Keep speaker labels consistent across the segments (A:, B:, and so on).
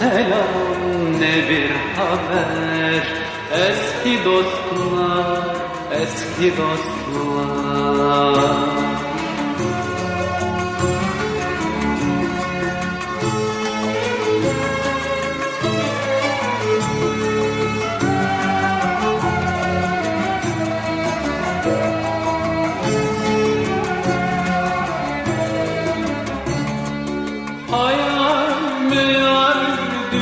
A: selam ne bir haber? Eski dostlar, eski dostlar. Meyal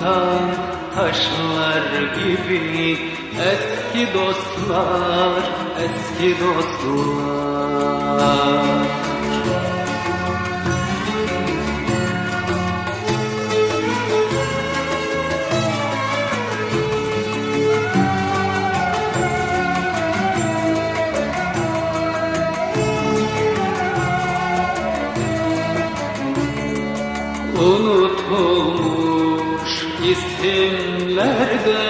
A: tutan taşlar gibi Eski dostlar, eski dostlar. Unutulmuş isimlerde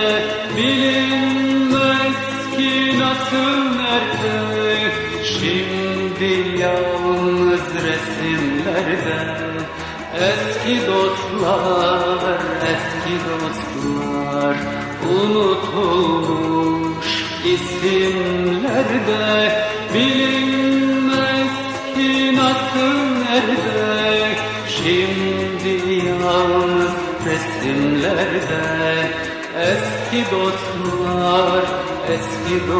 A: bilinmez ki nasıl nerede? Şimdi yalnız resimlerde. Eski dostlar, eski dostlar Unutulmuş isimlerde. Bilinmez ki nasıl nerede? Şimdi resimlerde eski dostlar, eski dostlar